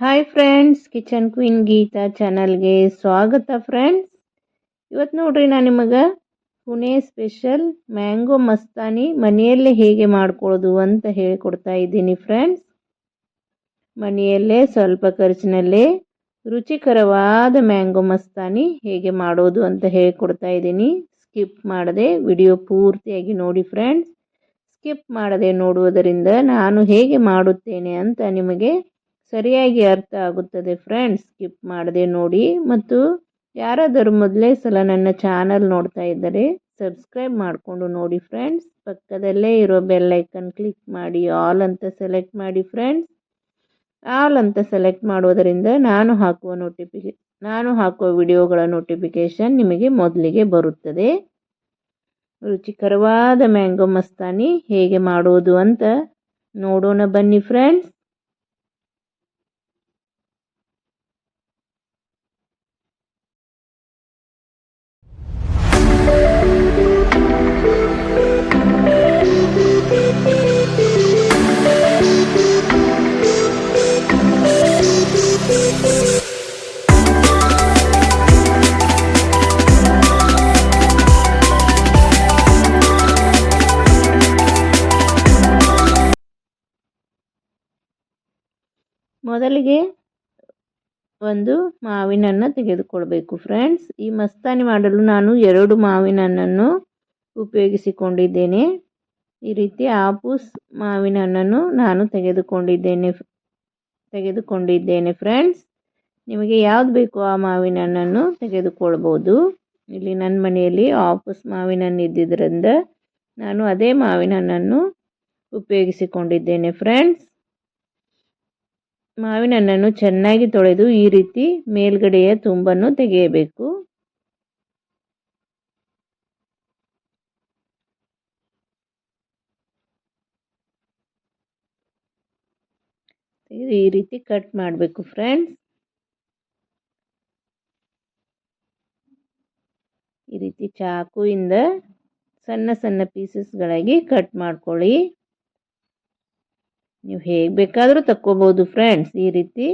Hi friends kitchen queen Geetha ಚಾನಲ್ಗೆ ಸ್ವಾಗತ friends ಇವತ್ತು ನೋಡ್ರಿ ನಾನು ನಿಮಗೆ ಪುಣೆ ಸ್ಪೆಷಲ್ ಮ್ಯಾಂಗೋ ಮಸ್ತಾನಿ ಮನೆಯಲ್ಲೇ ಹೇಗೆ ಮಾಡ್ಕೊಳ್ಳೋದು ಅಂತ ಹೇಳಿಕೊಡ್ತಾ ಇದ್ದೀನಿ ಫ್ರೆಂಡ್ಸ್ ಮನೆಯಲ್ಲೇ ಸ್ವಲ್ಪ ಖರ್ಚಿನಲ್ಲೇ ರುಚಿಕರವಾದ ಮ್ಯಾಂಗೋ ಮಸ್ತಾನಿ ಹೇಗೆ ಮಾಡೋದು ಅಂತ ಹೇಳಿಕೊಡ್ತಾ ಇದ್ದೀನಿ. ಸ್ಕಿಪ್ ಮಾಡದೆ ವಿಡಿಯೋ ಪೂರ್ತಿಯಾಗಿ ನೋಡಿ ಫ್ರೆಂಡ್ಸ್ ಸ್ಕಿಪ್ ಮಾಡದೆ ನೋಡುವುದರಿಂದ ನಾನು ಹೇಗೆ ಮಾಡುತ್ತೇನೆ ಅಂತ ನಿಮಗೆ ಸರಿಯಾಗಿ ಅರ್ಥ ಆಗುತ್ತದೆ ಫ್ರೆಂಡ್ಸ್ ಸ್ಕಿಪ್ ಮಾಡದೆ ನೋಡಿ ಮತ್ತು ಯಾರಾದರೂ ಮೊದಲೇ ಸಲ ನನ್ನ ಚಾನಲ್ ನೋಡ್ತಾ ಇದ್ದರೆ ಸಬ್ಸ್ಕ್ರೈಬ್ ಮಾಡಿಕೊಂಡು ನೋಡಿ ಫ್ರೆಂಡ್ಸ್ ಪಕ್ಕದಲ್ಲೇ ಇರೋ ಬೆಲ್ ಐಕನ್ ಕ್ಲಿಕ್ ಮಾಡಿ ಆಲ್ ಅಂತ ಸೆಲೆಕ್ಟ್ ಮಾಡಿ ಫ್ರೆಂಡ್ಸ್ ಆಲ್ ಅಂತ ಸೆಲೆಕ್ಟ್ ಮಾಡುವುದರಿಂದ ನಾನು ಹಾಕುವ ನೋಟಿಫಿಕೇ ನಾನು ಹಾಕುವ ವಿಡಿಯೋಗಳ ನೋಟಿಫಿಕೇಷನ್ ನಿಮಗೆ ಮೊದಲಿಗೆ ಬರುತ್ತದೆ. ರುಚಿಕರವಾದ ಮ್ಯಾಂಗೋ ಮಸ್ತಾನಿ ಹೇಗೆ ಮಾಡೋದು ಅಂತ ನೋಡೋಣ ಬನ್ನಿ ಫ್ರೆಂಡ್ಸ್ ಮೊದಲಿಗೆ ಒಂದು ಮಾವಿನ ಹಣ್ಣು ತೆಗೆದುಕೊಳ್ಬೇಕು ಫ್ರೆಂಡ್ಸ್ ಈ ಮಸ್ತಾನಿ ಮಾಡಲು ನಾನು ಎರಡು ಮಾವಿನ ಹಣ್ಣನ್ನು ಉಪಯೋಗಿಸಿಕೊಂಡಿದ್ದೇನೆ. ಈ ರೀತಿ ಆಪೂಸ್ ಮಾವಿನ ಹಣ್ಣನ್ನು ನಾನು ತೆಗೆದುಕೊಂಡಿದ್ದೇನೆ ತೆಗೆದುಕೊಂಡಿದ್ದೇನೆ ಫ್ರೆಂಡ್ಸ್ ನಿಮಗೆ ಯಾವ್ದು ಬೇಕು ಆ ಮಾವಿನ ಹಣ್ಣನ್ನು ತೆಗೆದುಕೊಳ್ಬೋದು. ಇಲ್ಲಿ ನನ್ನ ಮನೆಯಲ್ಲಿ ಆಪೂಸ್ ಮಾವಿನ ಹಣ್ಣು ಇದ್ದಿದ್ದರಿಂದ ನಾನು ಅದೇ ಮಾವಿನ ಹಣ್ಣನ್ನು ಉಪಯೋಗಿಸಿಕೊಂಡಿದ್ದೇನೆ ಫ್ರೆಂಡ್ಸ್ ಮಾವಿನ ಹಣ್ಣನ್ನು ಚೆನ್ನಾಗಿ ತೊಳೆದು ಈ ರೀತಿ ಮೇಲ್ಗಡೆಯ ತುಂಬನ್ನು ತೆಗೆಯಬೇಕು. ಈ ರೀತಿ ಕಟ್ ಮಾಡಬೇಕು ಫ್ರೆಂಡ್ಸ್. ಈ ರೀತಿ ಚಾಕುವಿಂದ ಸಣ್ಣ ಸಣ್ಣ ಪೀಸಸ್ಗಳಾಗಿ ಕಟ್ ಮಾಡ್ಕೊಳ್ಳಿ. ನೀವು ಹೇಗೆ ಬೇಕಾದರೂ ತಕ್ಕೋಬೋದು ಫ್ರೆಂಡ್ಸ್ ಈ ರೀತಿ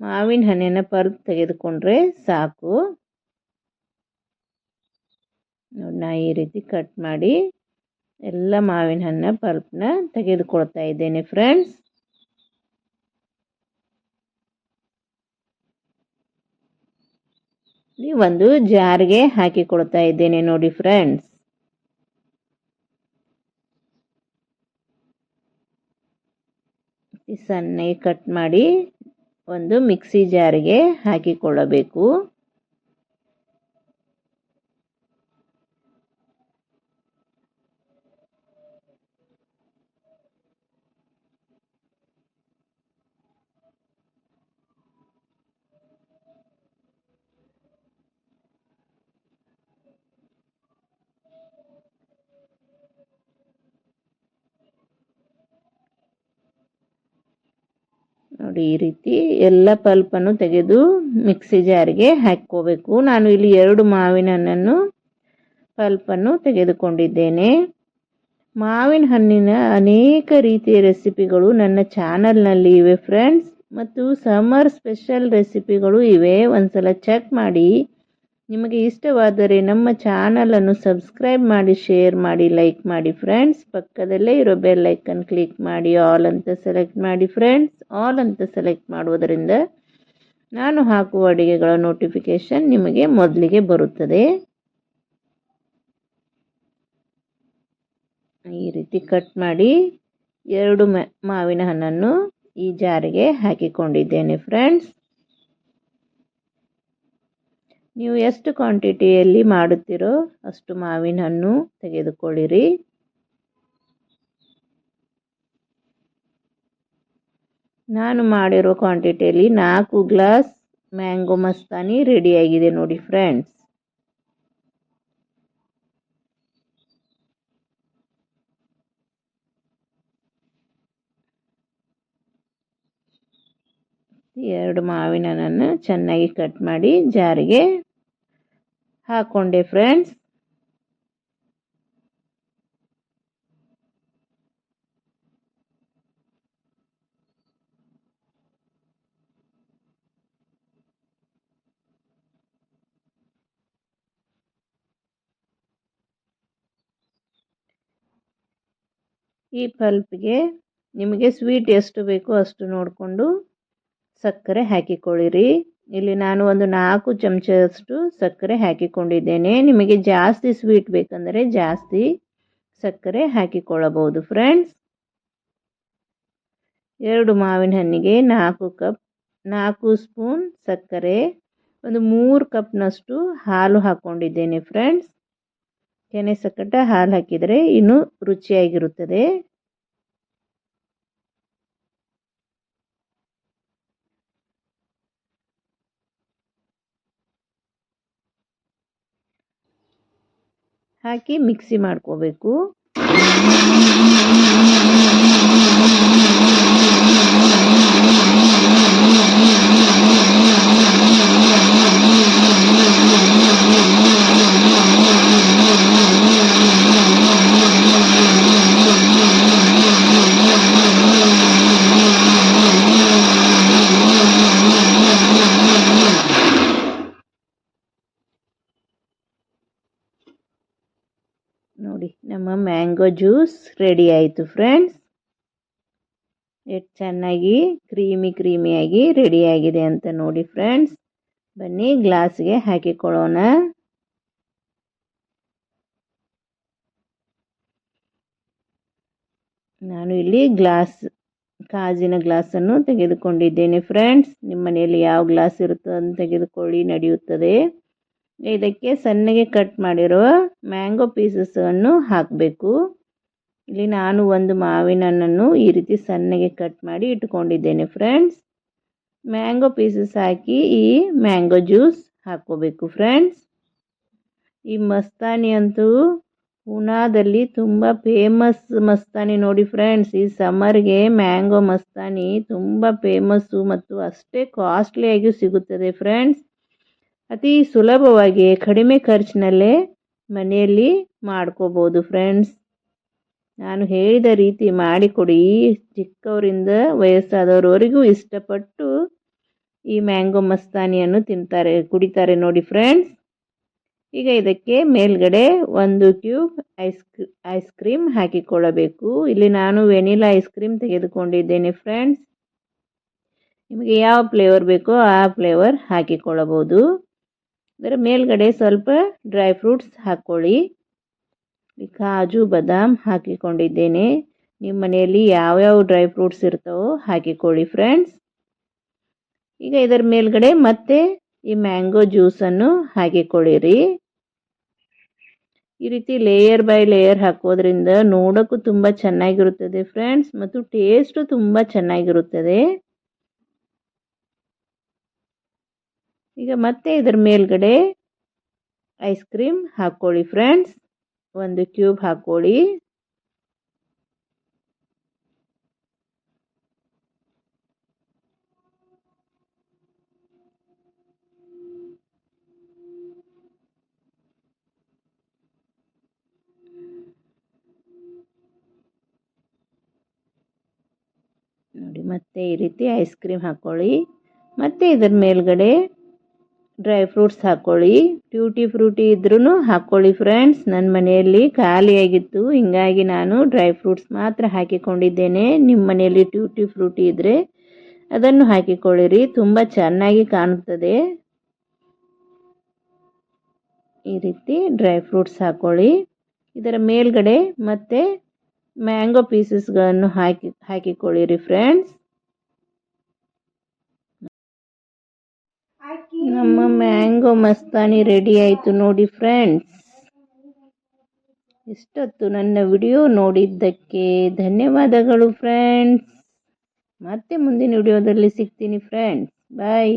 ಮಾವಿನ ಹಣ್ಣಿನ ಪರ್ದು ತೆಗೆದುಕೊಂಡ್ರೆ ಸಾಕು. ನೋಡಿ ನಾ ಈ ರೀತಿ ಕಟ್ ಮಾಡಿ ಎಲ್ಲ ಮಾವಿನ ಹಣ್ಣ ಪಲ್ಪ್ನ ತೆಗೆದುಕೊಳ್ತಾ ಇದ್ದೇನೆ ಫ್ರೆಂಡ್ಸ್ ಒಂದು ಜಾರ್ಗೆ ಹಾಕಿಕೊಳ್ತಾ ಇದ್ದೇನೆ ನೋಡಿ ಫ್ರೆಂಡ್ಸ್ ಸಣ್ಣಗೆ ಕಟ್ ಮಾಡಿ ಒಂದು ಮಿಕ್ಸಿ ಜಾರಿಗೆ ಹಾಕಿಕೊಳ್ಳಬೇಕು. ನೋಡಿ ಈ ರೀತಿ ಎಲ್ಲ ಪಲ್ಪನ್ನು ತೆಗೆದು ಮಿಕ್ಸಿ ಜಾರಿಗೆ ಹಾಕ್ಕೋಬೇಕು. ನಾನು ಇಲ್ಲಿ ಎರಡು ಮಾವಿನ ಹಣ್ಣನ್ನು ಪಲ್ಪನ್ನು ತೆಗೆದುಕೊಂಡಿದ್ದೇನೆ. ಮಾವಿನ ಹಣ್ಣಿನ ಅನೇಕ ರೀತಿಯ ರೆಸಿಪಿಗಳು ನನ್ನ ಚಾನಲ್ನಲ್ಲಿ ಇವೆ ಫ್ರೆಂಡ್ಸ್. ಮತ್ತು ಸಮ್ಮರ್ ಸ್ಪೆಷಲ್ ರೆಸಿಪಿಗಳು ಇವೆ. ಒಂದ್ಸಲ ಚೆಕ್ ಮಾಡಿ. ನಿಮಗೆ ಇಷ್ಟವಾದರೆ ನಮ್ಮ ಚಾನಲನ್ನು ಸಬ್ಸ್ಕ್ರೈಬ್ ಮಾಡಿ, ಶೇರ್ ಮಾಡಿ, ಲೈಕ್ ಮಾಡಿ ಫ್ರೆಂಡ್ಸ್ ಪಕ್ಕದಲ್ಲೇ ಇರೋ ಬೆಲ್ ಐಕನ್ ಕ್ಲಿಕ್ ಮಾಡಿ ಆಲ್ ಅಂತ ಸೆಲೆಕ್ಟ್ ಮಾಡಿ ಫ್ರೆಂಡ್ಸ್ ಆಲ್ ಅಂತ ಸೆಲೆಕ್ಟ್ ಮಾಡುವುದರಿಂದ ನಾನು ಹಾಕುವ ಅಡುಗೆಗಳ ನೋಟಿಫಿಕೇಷನ್ ನಿಮಗೆ ಮೊದಲಿಗೆ ಬರುತ್ತದೆ. ಈ ರೀತಿ ಕಟ್ ಮಾಡಿ ಎರಡು ಮಾವಿನ ಹಣ್ಣನ್ನು ಈ ಜಾರಿಗೆ ಹಾಕಿಕೊಂಡಿದ್ದೇನೆ ಫ್ರೆಂಡ್ಸ್ ನೀವು ಎಷ್ಟು ಕ್ವಾಂಟಿಟಿಯಲ್ಲಿ ಮಾಡುತ್ತೀರೋ ಅಷ್ಟು ಮಾವಿನ ಹಣ್ಣು ತೆಗೆದುಕೊಳ್ಳಿರಿ. ನಾನು ಮಾಡಿರೋ ಕ್ವಾಂಟಿಟಿಯಲ್ಲಿ ನಾಲ್ಕು ಗ್ಲಾಸ್ ಮ್ಯಾಂಗೋ ಮಸ್ತಾನಿ ರೆಡಿಯಾಗಿದೆ ನೋಡಿ ಫ್ರೆಂಡ್ಸ್ ಎರಡು ಮಾವಿನ ಹಣ್ಣನ್ನು ಚೆನ್ನಾಗಿ ಕಟ್ ಮಾಡಿ ಜಾರಿಗೆ ಹಾಕ್ಕೊಂಡೆ ಫ್ರೆಂಡ್ಸ್ ಈ ಪಲ್ಪ್ಗೆ ನಿಮಗೆ ಸ್ವೀಟ್ ಎಷ್ಟು ಬೇಕು ಅಷ್ಟು ನೋಡಿಕೊಂಡು ಸಕ್ಕರೆ ಹಾಕಿಕೊಳ್ಳಿರಿ. ಇಲ್ಲಿ ನಾನು ಒಂದು ನಾಲ್ಕು ಚಮಚದಷ್ಟು ಸಕ್ಕರೆ ಹಾಕಿಕೊಂಡಿದ್ದೇನೆ. ನಿಮಗೆ ಜಾಸ್ತಿ ಸ್ವೀಟ್ ಬೇಕಂದರೆ ಜಾಸ್ತಿ ಸಕ್ಕರೆ ಹಾಕಿಕೊಳ್ಳಬಹುದು ಫ್ರೆಂಡ್ಸ್ ಎರಡು ಮಾವಿನ ಹಣ್ಣಿಗೆ ನಾಲ್ಕು ಕಪ್ ನಾಲ್ಕು ಸ್ಪೂನ್ ಸಕ್ಕರೆ, ಒಂದು ಮೂರು ಕಪ್ನಷ್ಟು ಹಾಲು ಹಾಕ್ಕೊಂಡಿದ್ದೇನೆ ಫ್ರೆಂಡ್ಸ್ ಕೆನೆ ಸಕ್ಕಟ ಹಾಲು ಹಾಕಿದರೆ ಇನ್ನೂ ರುಚಿಯಾಗಿರುತ್ತದೆ. ಹಾಕಿ ಮಿಕ್ಸಿ ಮಾಡ್ಕೋಬೇಕು. ಮ್ಯಾಂಗೋ ಜ್ಯೂಸ್ ರೆಡಿ ಆಯಿತು ಫ್ರೆಂಡ್ಸ್. ಎಷ್ಟು ಚೆನ್ನಾಗಿ ಕ್ರೀಮಿ ಕ್ರೀಮಿಯಾಗಿ ರೆಡಿಯಾಗಿದೆ ಅಂತ ನೋಡಿ ಫ್ರೆಂಡ್ಸ್. ಬನ್ನಿ ಗ್ಲಾಸ್ಗೆ ಹಾಕಿಕೊಳ್ಳೋಣ. ನಾನು ಇಲ್ಲಿ ಗ್ಲಾಸ್, ಕಾಜಿನ ಗ್ಲಾಸನ್ನು ತೆಗೆದುಕೊಂಡಿದ್ದೇನೆ ಫ್ರೆಂಡ್ಸ್. ನಿಮ್ಮ ಮನೆಯಲ್ಲಿ ಯಾವ ಗ್ಲಾಸ್ ಇರುತ್ತೋ ಅದನ್ನು ತೆಗೆದುಕೊಳ್ಳಿ, ನಡೆಯುತ್ತದೆ. ಇದಕ್ಕೆ ಸಣ್ಣಗೆ ಕಟ್ ಮಾಡಿರುವ ಮ್ಯಾಂಗೋ ಪೀಸಸ್ಸನ್ನು ಹಾಕಬೇಕು. ಇಲ್ಲಿ ನಾನು ಒಂದು ಮಾವಿನ ಹಣ್ಣನ್ನು ಈ ರೀತಿ ಸಣ್ಣಗೆ ಕಟ್ ಮಾಡಿ ಇಟ್ಕೊಂಡಿದ್ದೇನೆ ಫ್ರೆಂಡ್ಸ್ ಮ್ಯಾಂಗೋ ಪೀಸಸ್ ಹಾಕಿ ಈ ಮ್ಯಾಂಗೋ ಜ್ಯೂಸ್ ಹಾಕ್ಕೋಬೇಕು ಫ್ರೆಂಡ್ಸ್ ಈ ಮಸ್ತಾನಿ ಅಂತೂ ಉನಾದಲ್ಲಿ ತುಂಬ ಫೇಮಸ್ ಮಸ್ತಾನಿ ನೋಡಿ ಫ್ರೆಂಡ್ಸ್ ಈ ಸಮ್ಮರ್ಗೆ ಮ್ಯಾಂಗೋ ಮಸ್ತಾನಿ ತುಂಬ ಫೇಮಸ್ಸು ಮತ್ತು ಅಷ್ಟೇ ಕಾಸ್ಟ್ಲಿಯಾಗಿಯೂ ಸಿಗುತ್ತದೆ ಫ್ರೆಂಡ್ಸ್ ಅತಿ ಸುಲಭವಾಗಿ ಕಡಿಮೆ ಖರ್ಚಿನಲ್ಲೇ ಮನೆಯಲ್ಲಿ ಮಾಡ್ಕೋಬೋದು ಫ್ರೆಂಡ್ಸ್ ನಾನು ಹೇಳಿದ ರೀತಿ ಮಾಡಿಕೊಡಿ. ಚಿಕ್ಕವರಿಂದ ವಯಸ್ಸಾದವರವರೆಗೂ ಇಷ್ಟಪಟ್ಟು ಈ ಮ್ಯಾಂಗೋ ಮಸ್ತಾನಿಯನ್ನು ತಿಂತಾರೆ, ಕುಡಿತಾರೆ ನೋಡಿ ಫ್ರೆಂಡ್ಸ್ ಈಗ ಇದಕ್ಕೆ ಮೇಲ್ಗಡೆ ಒಂದು ಕ್ಯೂಬ್ ಐಸ್ ಐಸ್ ಕ್ರೀಮ್ ಹಾಕಿಕೊಳ್ಳಬೇಕು. ಇಲ್ಲಿ ನಾನು ವೆನಿಲಾ ಐಸ್ ಕ್ರೀಮ್ ತೆಗೆದುಕೊಂಡಿದ್ದೇನೆ ಫ್ರೆಂಡ್ಸ್ ನಿಮಗೆ ಯಾವ ಫ್ಲೇವರ್ ಬೇಕೋ ಆ ಫ್ಲೇವರ್ ಹಾಕಿಕೊಳ್ಳಬಹುದು. ಅದರ ಮೇಲ್ಗಡೆ ಸ್ವಲ್ಪ ಡ್ರೈ ಫ್ರೂಟ್ಸ್ ಹಾಕ್ಕೊಳ್ಳಿ ಕಾಜು, ಬದಾಮ್ ಹಾಕಿಕೊಂಡಿದ್ದೇನೆ. ನಿಮ್ಮ ಮನೆಯಲ್ಲಿ ಯಾವ್ಯಾವ ಡ್ರೈ ಫ್ರೂಟ್ಸ್ ಇರ್ತಾವೋ ಹಾಕಿಕೊಳ್ಳಿ ಫ್ರೆಂಡ್ಸ್. ಈಗ ಇದರ ಮೇಲ್ಗಡೆ ಮತ್ತೆ ಈ ಮ್ಯಾಂಗೋ ಜ್ಯೂಸನ್ನು ಹಾಕಿಕೊಳ್ಳಿರಿ. ಈ ರೀತಿ ಲೇಯರ್ ಬೈ ಲೇಯರ್ ಹಾಕೋದ್ರಿಂದ ನೋಡೋಕ್ಕೂ ತುಂಬ ಚೆನ್ನಾಗಿರುತ್ತದೆ ಫ್ರೆಂಡ್ಸ್ ಮತ್ತು ಟೇಸ್ಟು ತುಂಬ ಚೆನ್ನಾಗಿರುತ್ತದೆ. ಈಗ ಮತ್ತೆ ಇದರ ಮೇಲ್ಗಡೆ ಐಸ್ ಕ್ರೀಮ್ ಹಾಕ್ಕೊಳ್ಳಿ ಫ್ರೆಂಡ್ಸ್ ಒಂದು ಕ್ಯೂಬ್ ಹಾಕ್ಕೊಳ್ಳಿ. ನೋಡಿ, ಮತ್ತೆ ಈ ರೀತಿ ಐಸ್ ಕ್ರೀಮ್ ಹಾಕ್ಕೊಳ್ಳಿ. ಮತ್ತೆ ಇದರ ಮೇಲ್ಗಡೆ ಡ್ರೈ ಫ್ರೂಟ್ಸ್ ಹಾಕ್ಕೊಳ್ಳಿ ಟ್ಯೂಟಿ ಫ್ರೂಟಿ ಇದ್ರೂ ಹಾಕ್ಕೊಳ್ಳಿ ಫ್ರೆಂಡ್ಸ್ ನನ್ನ ಮನೆಯಲ್ಲಿ ಖಾಲಿಯಾಗಿತ್ತು. ಹಿಂಗಾಗಿ ನಾನು ಡ್ರೈ ಫ್ರೂಟ್ಸ್ ಮಾತ್ರ ಹಾಕಿಕೊಂಡಿದ್ದೇನೆ. ನಿಮ್ಮ ಮನೆಯಲ್ಲಿ ಟ್ಯೂಟಿ ಫ್ರೂಟಿ ಇದ್ದರೆ ಅದನ್ನು ಹಾಕಿಕೊಳ್ಳಿರಿ. ತುಂಬ ಚೆನ್ನಾಗಿ ಕಾಣುತ್ತದೆ. ಈ ರೀತಿ ಡ್ರೈ ಫ್ರೂಟ್ಸ್ ಹಾಕ್ಕೊಳ್ಳಿ ಇದರ ಮೇಲ್ಗಡೆ ಮತ್ತೆ ಮ್ಯಾಂಗೋ ಪೀಸಸ್ಗಳನ್ನು ಹಾಕಿ, ಹಾಕಿಕೊಳ್ಳಿರಿ ಫ್ರೆಂಡ್ಸ್ ನಮ್ಮ ಮ್ಯಾಂಗೋ ಮಸ್ತಾನಿ ರೆಡಿ ಆಯಿತು ನೋಡಿ ಫ್ರೆಂಡ್ಸ್ ಇಷ್ಟೊತ್ತು ನನ್ನ ವಿಡಿಯೋ ನೋಡಿದ್ದಕ್ಕೆ ಧನ್ಯವಾದಗಳು ಫ್ರೆಂಡ್ಸ್ ಮತ್ತೆ ಮುಂದಿನ ವಿಡಿಯೋದಲ್ಲಿ ಸಿಗ್ತೀನಿ ಫ್ರೆಂಡ್ಸ್ ಬಾಯ್